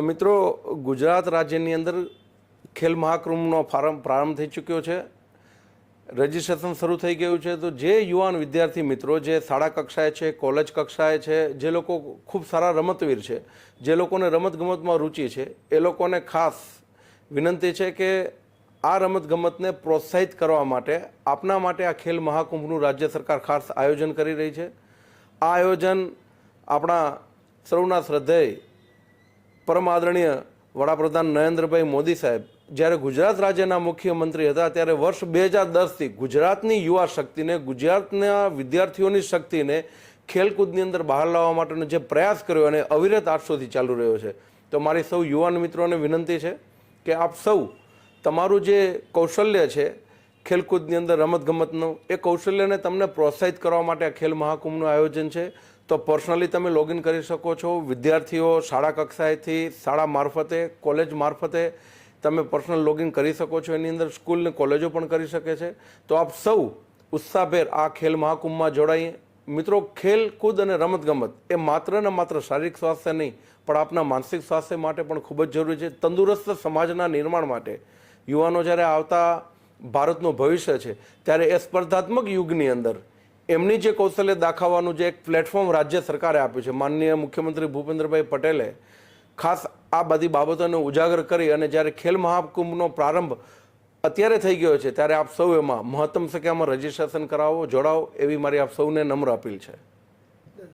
મિત્રો, ગુજરાત રાજ્યની અંદર ખેલ મહાકુંભનો ફારમ, પ્રારંભ થઈ ચૂક્યો છે. રજિસ્ટ્રેશન શરૂ થઈ ગયું છે. તો જે યુવાન વિદ્યાર્થી મિત્રો, જે શાળા કક્ષાએ છે, કોલેજ કક્ષાએ છે, જે લોકો ખૂબ સારા રમતવીર છે, જે લોકોને રમતગમતમાં રુચિ છે, એ લોકોને ખાસ વિનંતી છે કે આ રમતગમતને પ્રોત્સાહિત કરવા માટે આપના માટે આ ખેલ મહાકુંભનું રાજ્ય સરકાર ખાસ આયોજન કરી રહી છે. આ આયોજન આપણા સૌના શ્રદ્ધેય પરમ આદરણીય વડાપ્રધાન નરેન્દ્રભાઈ મોદી સાહેબ, જ્યારે ગુજરાત રાજ્યના મુખ્યમંત્રી હતા, ત્યારે વર્ષ બે હજાર દસથી ગુજરાતની યુવા શક્તિને, ગુજરાતના વિદ્યાર્થીઓની શક્તિને ખેલકૂદની અંદર બહાર લાવવા માટેનો જે પ્રયાસ કર્યો અને અવિરત સુધી ચાલુ રહ્યો છે. તો મારી સૌ યુવાન મિત્રોને વિનંતી છે કે આપ સૌ તમારું જે કૌશલ્ય છે ખેલકૂદની અંદર રમતગમતનું, એ કૌશલ્યને તમને પ્રોત્સાહિત કરવા માટે આ ખેલ મહાકુંભનું આયોજન છે. તો પર્સનલી તમે લોગિન કરી શકો છો. વિદ્યાર્થીઓ શાળા કક્ષાએથી શાળા મારફતે, કોલેજ મારફતે તમે પર્સનલ લોગિન કરી શકો છો. એની અંદર સ્કૂલને કોલેજો પણ કરી શકે છે. તો આપ સૌ ઉત્સાહભેર આ ખેલ મહાકુંભમાં જોડાઈએ મિત્રો, ખેલ, કૂદ અને રમતગમત એ માત્ર ને માત્ર શારીરિક સ્વાસ્થ્ય નહીં, પણ આપના માનસિક સ્વાસ્થ્ય માટે પણ ખૂબ જ જરૂરી છે. તંદુરસ્ત સમાજના નિર્માણ માટે યુવાનો જ્યારે આવતા ભારતનું ભવિષ્ય છે, ત્યારે એ સ્પર્ધાત્મક યુગની અંદર એમની જે કૌશલ્ય દાખવવાનું જે એક પ્લેટફોર્મ રાજ્ય સરકારે આપ્યું છે, માનનીય મુખ્યમંત્રી ભૂપેન્દ્રભાઈ પટેલે ખાસ આ બધી બાબતોને ઉજાગર કરી અને જ્યારે ખેલ મહાકુંભનો પ્રારંભ અત્યારે થઈ ગયો છે, ત્યારે આપ સૌ એમાં મહત્તમ સંખ્યામાં રજીસ્ટ્રેશન કરાવો જોડાવો એવી મારી આપ સૌને નમ્ર અપીલ છે.